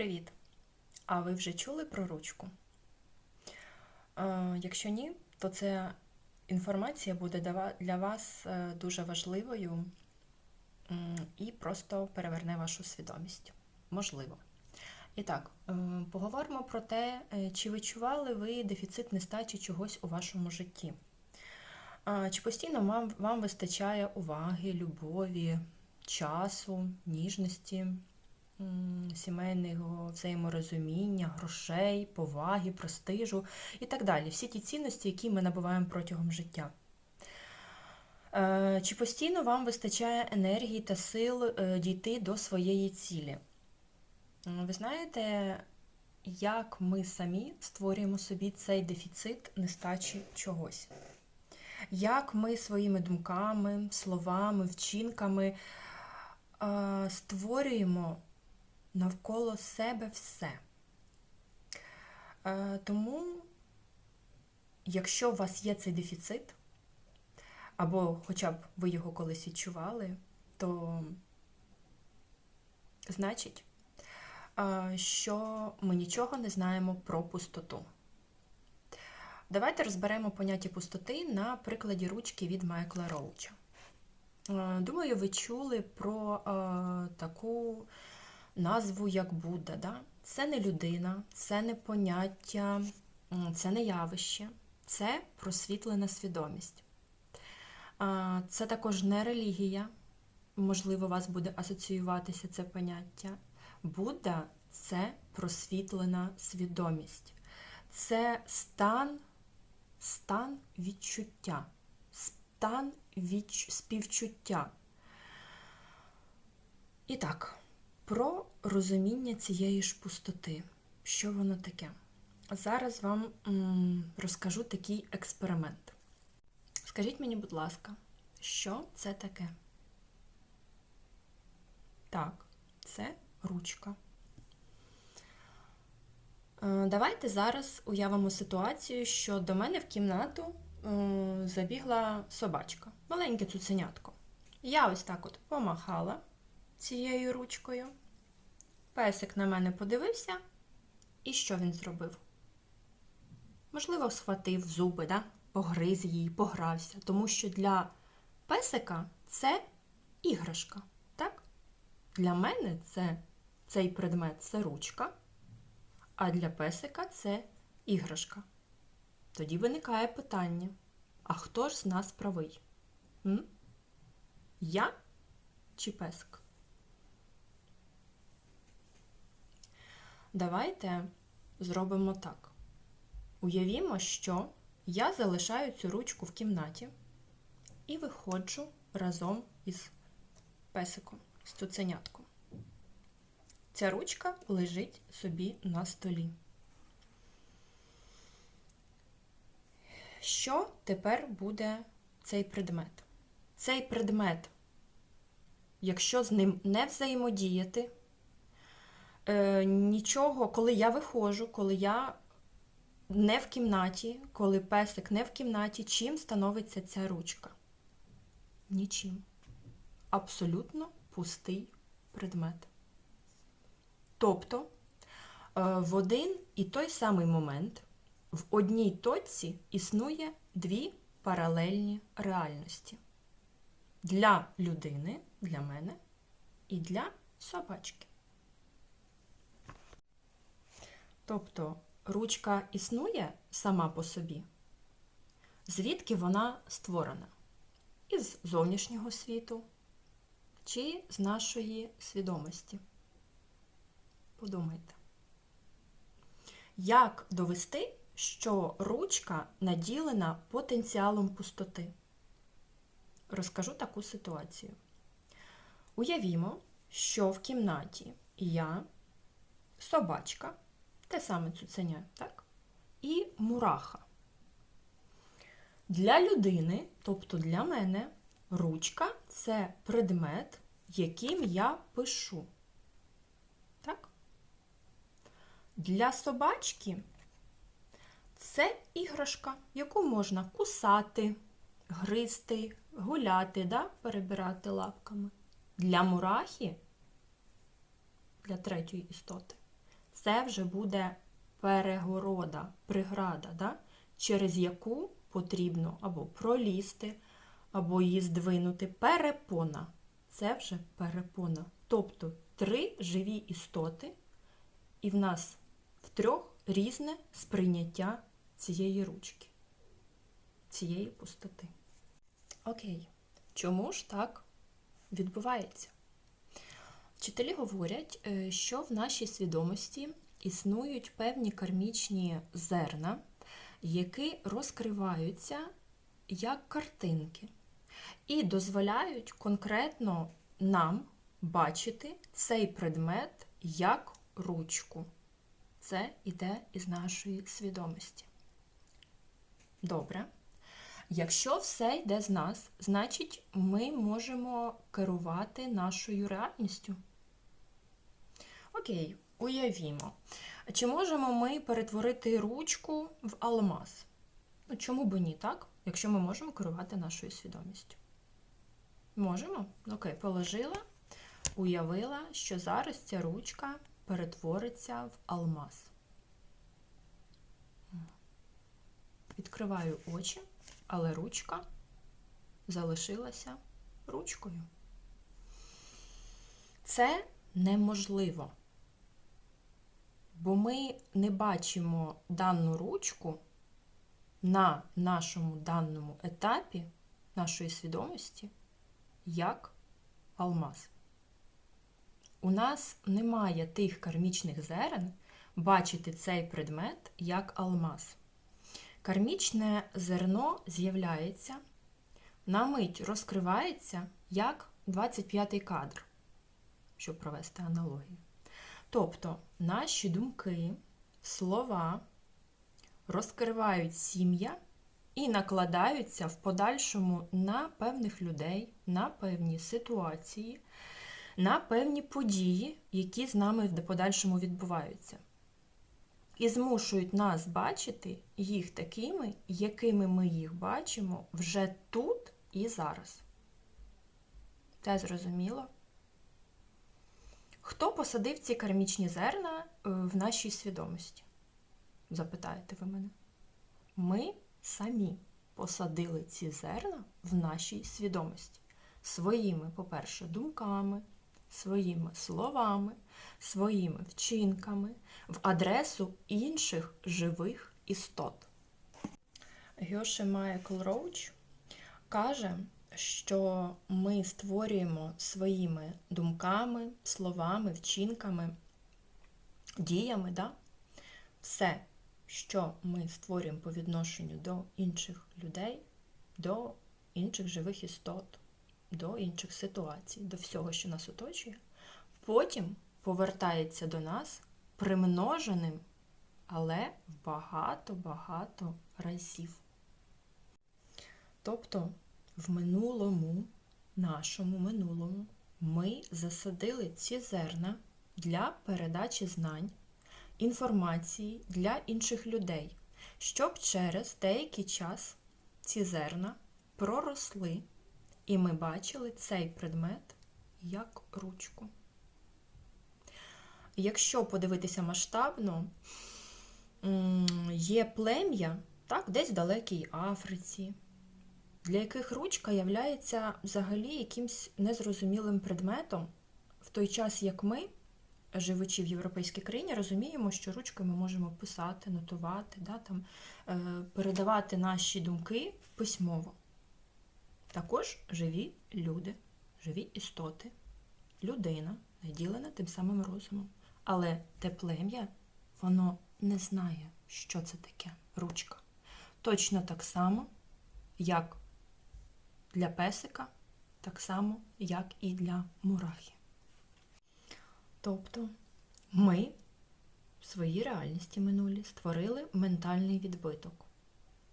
Привіт! А ви вже чули про ручку? Е, Якщо ні, то ця інформація буде для вас е, дуже важливою і просто переверне вашу свідомість. Можливо. І так, е, поговоримо про те, чи відчували ви дефіцит нестачі чогось у вашому житті. Чи постійно вам, вам вистачає уваги, любові, часу, ніжності, сімейного взаєморозуміння, грошей, поваги, престижу і так далі. Всі ті цінності, які ми набуваємо протягом життя. Е, Чи постійно вам вистачає енергії та сил е, дійти до своєї цілі? Ви знаєте, як ми самі створюємо собі цей дефіцит нестачі чогось? Як ми своїми думками, словами, вчинками е, створюємо навколо себе все. Е, Тому, якщо у вас є цей дефіцит, або хоча б ви його колись відчували, то значить, е, що ми нічого не знаємо про пустоту. Давайте розберемо поняття пустоти на прикладі ручки від Майкла Роуча. Е, Думаю, ви чули про таку назву як Будда. Да? Це не людина, це не поняття, це не явище, це просвітлена свідомість. Це також не релігія, можливо, у вас буде асоціюватися це поняття. Будда це просвітлена свідомість. Це стан, стан відчуття, стан відч... співчуття. І так, про розуміння цієї ж пустоти. Що воно таке? Зараз вам розкажу такий експеримент. Скажіть мені, будь ласка, що це таке? Так, це ручка. Е, Давайте зараз уявимо ситуацію, що до мене в кімнату е, забігла собачка, маленьке цуценятко. Я ось так от помахала цією ручкою. Песик на мене подивився, і що він зробив? Можливо, схватив зуби, да? погриз її, погрався, тому що для песика це іграшка. Так? Для мене це, цей предмет це ручка, а для песика це іграшка. Тоді виникає питання: а хто ж з нас правий? М? Я чи песик? Давайте зробимо так. Уявімо, що я залишаю цю ручку в кімнаті і виходжу разом із песиком, з цуценятком. Ця ручка лежить собі на столі. Що тепер буде цей предмет? Цей предмет, якщо з ним не взаємодіяти, е, нічого, коли я виходжу, коли я не в кімнаті, коли песик не в кімнаті, чим становиться ця ручка? Нічим. Абсолютно пустий предмет. Тобто, е, в один і той самий момент в одній точці існує дві паралельні реальності. Для людини, для мене і для собачки. Тобто ручка існує сама по собі, звідки вона створена? Із зовнішнього світу чи з нашої свідомості? Подумайте. Як довести, що ручка наділена потенціалом пустоти? Розкажу таку ситуацію. Уявімо, що в кімнаті я, собачка, те саме цуценя, так? І мураха. Для людини, тобто для мене, ручка це предмет, яким я пишу. Так? Для собачки це іграшка, яку можна кусати, гризти, гуляти, да? перебирати лапками. Для мурахи, для третьої істоти, це вже буде перегорода, преграда, да? через яку потрібно або пролізти, або її здвинути. Перепона. Це вже перепона. Тобто три живі істоти, і в нас в трьох різне сприйняття цієї ручки, цієї пустоти. Окей, чому ж так відбувається? Вчителі говорять, е, що в нашій свідомості існують певні кармічні зерна, які розкриваються як картинки, і дозволяють конкретно нам бачити цей предмет як ручку. Це йде із нашої свідомості. Добре. Якщо все йде з нас, значить ми можемо керувати нашою реальністю. Окей, уявімо. Чи можемо ми перетворити ручку в алмаз? Ну, чому би ні, так? Якщо ми можемо керувати нашою свідомістю. Можемо? Окей, положила, уявила, що зараз ця ручка перетвориться в алмаз. Відкриваю очі, але ручка залишилася ручкою. Це неможливо, бо ми не бачимо дану ручку на нашому даному етапі нашої свідомості як алмаз. У нас немає тих кармічних зерен бачити цей предмет як алмаз. Кармічне зерно з'являється, на мить розкривається як 25-й кадр, щоб провести аналогію. Тобто наші думки, слова розкривають сім'я і накладаються в подальшому на певних людей, на певні ситуації, на певні події, які з нами в подальшому відбуваються. І змушують нас бачити їх такими, якими ми їх бачимо вже тут і зараз. Це зрозуміло? Хто посадив ці кармічні зерна е, в нашій свідомості? Запитаєте ви мене? Ми самі посадили ці зерна в нашій свідомості своїми, по-перше, думками, своїми словами, своїми вчинками в адресу інших живих істот. Гьоше Майкл Роуч каже, що ми створюємо своїми думками, словами, вчинками, діями да? все, що ми створюємо по відношенню до інших людей, до інших живих істот, до інших ситуацій, до всього, що нас оточує, потім повертається до нас примноженим, але в багато-багато разів. Тобто в минулому, нашому минулому, ми засадили ці зерна для передачі знань, інформації для інших людей, щоб через деякий час ці зерна проросли, і ми бачили цей предмет як ручку. Якщо подивитися масштабно, є плем'я, так, десь в далекій Африці, для яких ручка являється взагалі якимсь незрозумілим предметом, в той час як ми, живучи в європейській країні, розуміємо, що ручкою ми можемо писати, нотувати, да, там, е, передавати наші думки письмово. Також живі люди, живі істоти, людина, наділена тим самим розумом. Але те плем'я, воно не знає, що це таке ручка. Точно так само, як для песика, так само, як і для мурахи. Тобто ми в своїй реальності минулі створили ментальний відбиток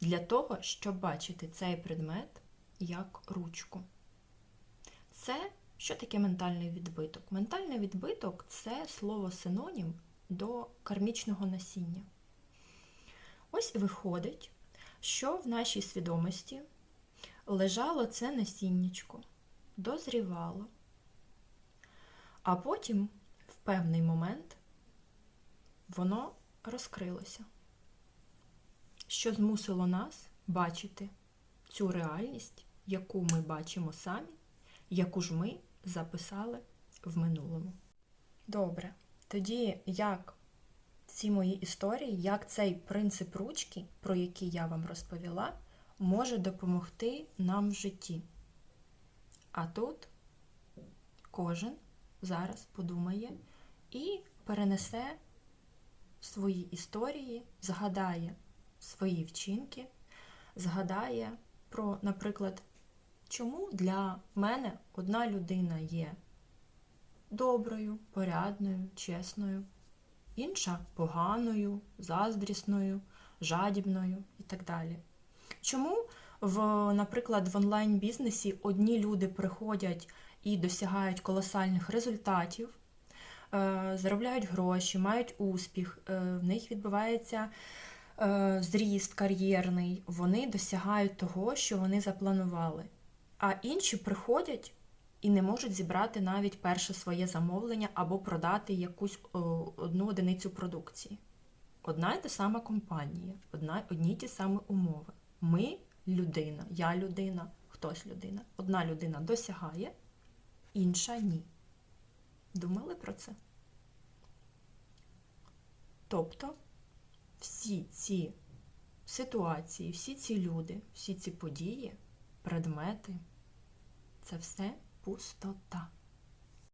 для того, щоб бачити цей предмет як ручку. Це що таке ментальний відбиток? Ментальний відбиток це слово синонім до кармічного насіння. Ось і виходить, що в нашій свідомості лежало це насіннячко, дозрівало, а потім в певний момент воно розкрилося, що змусило нас бачити цю реальність, яку ми бачимо самі, яку ж ми записали в минулому. Добре, тоді як ці мої історії, як цей принцип ручки, про який я вам розповіла, може допомогти нам в житті. А тут кожен зараз подумає і перенесе свої історії, згадає свої вчинки, згадає про, наприклад, чому для мене одна людина є доброю, порядною, чесною, інша поганою, заздрісною, жадібною і так далі. Чому, в, наприклад, в онлайн-бізнесі одні люди приходять і досягають колосальних результатів, е, заробляють гроші, мають успіх, е, в них відбувається е, зріст кар'єрний, вони досягають того, що вони запланували. А інші приходять і не можуть зібрати навіть перше своє замовлення або продати якусь одну одиницю продукції. Одна й та сама компанія, одна, одні й ті самі умови. Ми людина, я людина, хтось людина. Одна людина досягає, інша ні. Думали про це? Тобто всі ці ситуації, всі ці люди, всі ці події, предмети це все пустота.